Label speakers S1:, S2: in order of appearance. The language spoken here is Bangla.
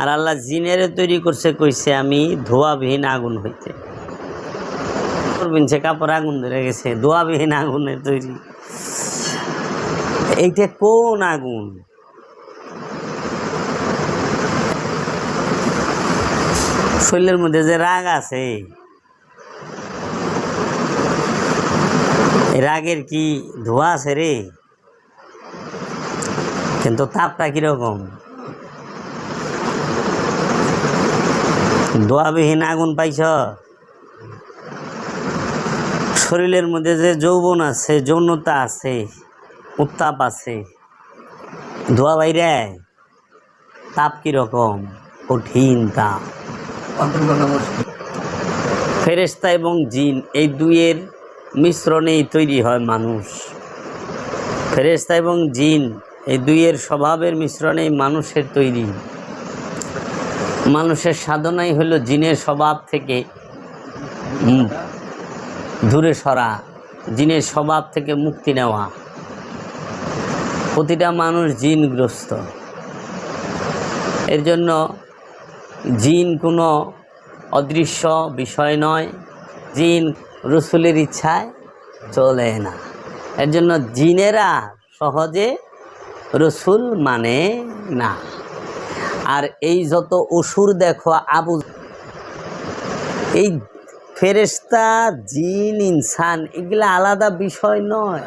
S1: আর আল্লাহ জিনের তৈরি করছে, কইছে আমি ধোয়াবিহীন আগুন হইতে। বিনছে কাপড় আগুন ধরে গেছে, ধোয়াবিহীন আগুনের তৈরি। এইটা কোন আগুন? শরীরের মধ্যে যে রাগ আছে রাগের কি ধোয়া আছে রে? কিন্তু তাপটা কীরকম? দোয়াবিহীন আগুন পাইছ? শরীরের মধ্যে যে যৌবন আছে, যৌনতা আছে, উত্তাপ আছে, ধোয়া বাইরে, তাপ কীরকম কঠিন তাপ। ফেরেস্তা এবং জিন এই দুইয়ের মিশ্রণেই তৈরি হয় মানুষ। ফেরেস্তা এবং জিন এই দুইয়ের স্বভাবের মিশ্রণেই মানুষের তৈরি। মানুষের সাধনাই হলো জিনের স্বভাব থেকে দূরে সরা, জিনের স্বভাব থেকে মুক্তি নেওয়া। প্রতিটা মানুষ জিনগ্রস্ত। এর জন্য জিন কোনো অদৃশ্য বিষয় নয়, জিন রসুলের ইচ্ছায় চলে না। এর জন্য জিনেরা সহজে রসুল মানে না। আর এই যত অসুর দেখো আবু এই ফেরেস্তা জিন ইনসান এগুলো আলাদা বিষয় নয়।